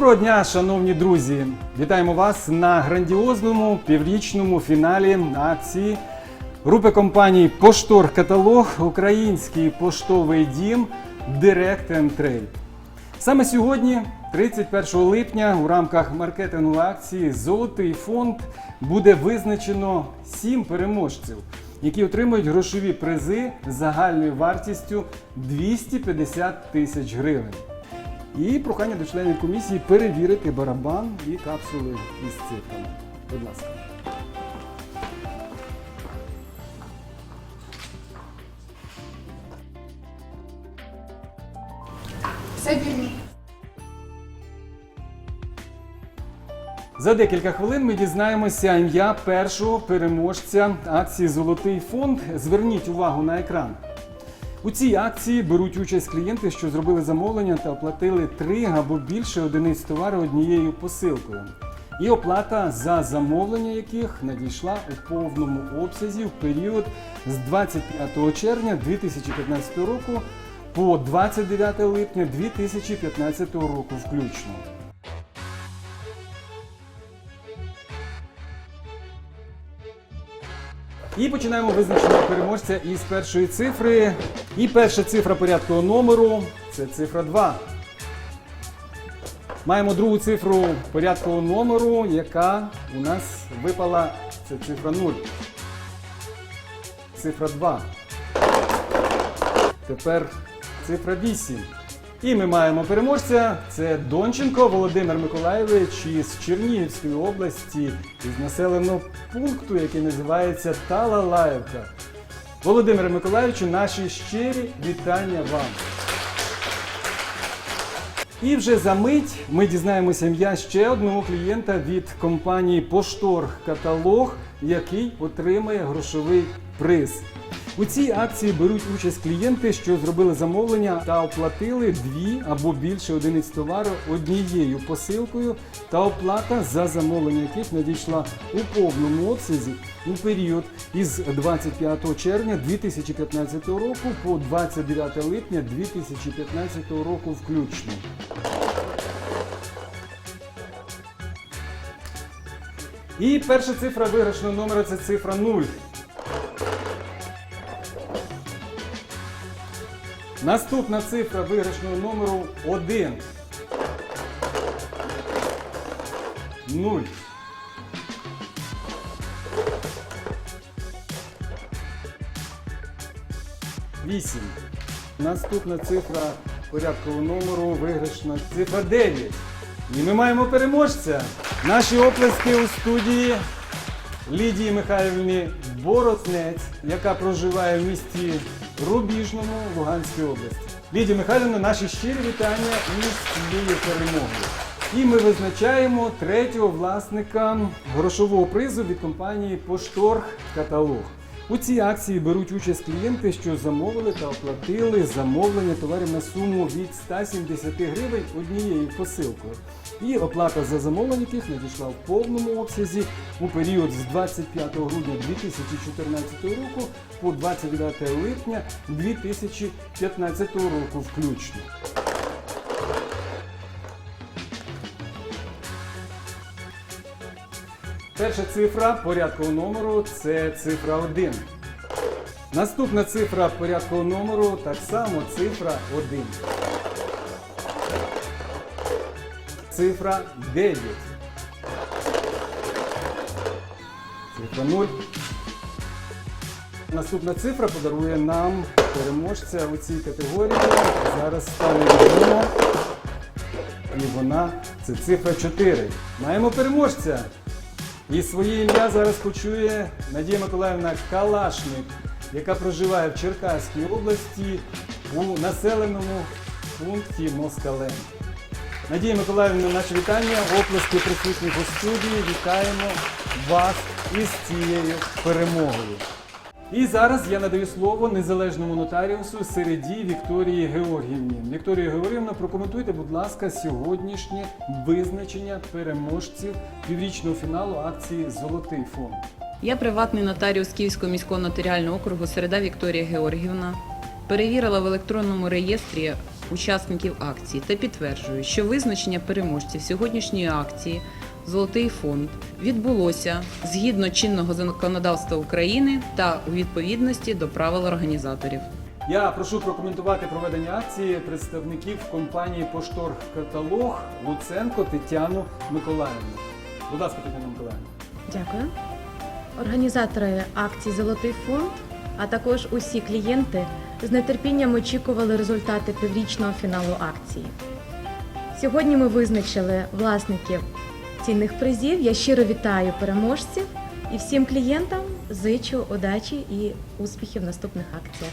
Доброго дня, шановні друзі! Вітаємо вас на грандіозному піврічному фіналі акції групи компаній Поштор Каталог, Український поштовий дім Direct and Trade. Саме сьогодні, 31 липня, у рамках маркетингової акції Золотий фонд буде визначено сім переможців, які отримують грошові призи загальною вартістю 250 тисяч гривень. І прохання до членів комісії перевірити барабан і капсули із цифрами. Будь ласка. Все вірно. За декілька хвилин ми дізнаємося ім'я першого переможця акції Золотий фонд. Зверніть увагу на екран. У цій акції беруть участь клієнти, що зробили замовлення та оплатили три або більше одиниць товару однією посилкою. І оплата за замовлення яких надійшла у повному обсязі в період з 25 червня 2015 року по 29 липня 2015 року включно. І починаємо визначення переможця із першої цифри. І перша цифра порядкового номеру це цифра 2. Маємо другу цифру порядкового номеру, яка у нас випала. Це цифра 0. Цифра 2. Тепер цифра 8. І ми маємо переможця. Це Донченко Володимир Миколаєвич із Чернігівської області, із населеного пункту, який називається Талалаївка. Володимире Миколаївичу, наші щирі вітання вам. І вже за мить ми дізнаємося ім'я ще одного клієнта від компанії Поштор Каталог, який отримає грошовий приз. У цій акції беруть участь клієнти, що зробили замовлення та оплатили дві або більше одиниць товару однією посилкою, та оплата за замовлення яких надійшла у повному обсязі у період із 25 червня 2015 року по 29 липня 2015 року включно. І перша цифра виграшного номера це цифра 0. Наступна цифра виграшного номеру 1. 0. Вісім. Наступна цифра порядкового номеру виграшна цифра 9. І ми маємо переможця. Наші оплески у студії Лідії Михайлівні Борознець, яка проживає в місті Рубіжному Луганській області. Лідія Михайлівна, наші щирі вітання із цією перемогою. І ми визначаємо третього власника грошового призу від компанії Пошторг Каталог. У цій акції беруть участь клієнти, що замовили та оплатили замовлення товарів на суму від 170 гривень однією посилкою. І оплата за замовлення яких надійшла в повному обсязі у період з 25 грудня 2014 року по 29 липня 2015 року включно. Перша цифра порядкового номеру це цифра 1. Наступна цифра порядкового номеру так само цифра 1. Цифра 9. Цифра 0. Наступна цифра подарує нам переможця у цій категорії. Зараз стане відомо. І вона це цифра 4. Маємо переможця. І своє ім'я зараз почує Надія Миколаївна Калашник, яка проживає в Черкаській області у населеному пункті Москален. Надія Миколаївна, наші вітання, оплески присутніх у студії. Вітаємо вас із цією перемогою. І зараз я надаю слово незалежному нотаріусу Середі Вікторії Георгіївні. Вікторія Георгіївна, прокоментуйте, будь ласка, сьогоднішнє визначення переможців піврічного фіналу акції Золотий фонд. Я приватний нотаріус Київського міського нотаріального округу Середа Вікторія Георгівна. Перевірила в електронному реєстрі учасників акції та підтверджую, що визначення переможців сьогоднішньої акції Золотий фонд відбулося згідно чинного законодавства України та у відповідності до правил організаторів. Я прошу прокоментувати проведення акції представників компанії Пошторг Каталог Луценко Тетяну Миколаївну. Будь ласка, Тетяна Миколаївна. Дякую. Організатори акції Золотий фонд, а також усі клієнти з нетерпінням очікували результати піврічного фіналу акції. Сьогодні ми визначили власників цінних призів. Я щиро вітаю переможців і всім клієнтам зичу удачі і успіхів в наступних акціях.